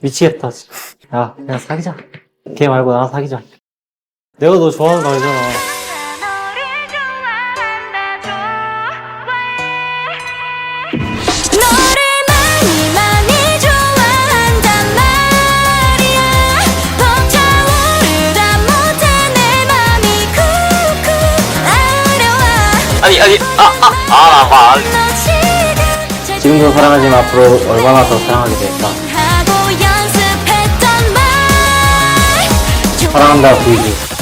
미치겠다 진짜. 야 그냥 사귀자. 걔 말고 나랑 사귀자. 내가 너 좋아하는 거 알잖아. 너를 많이 많이 좋아한단 말이야 벅차오르다 못해 내 맘이 쿡쿡 아려와 아니 아니 아아아아. 너 지금 지금도 사랑하지만 앞으로 얼마나 더 사랑하게 될까? 사랑한다 보이지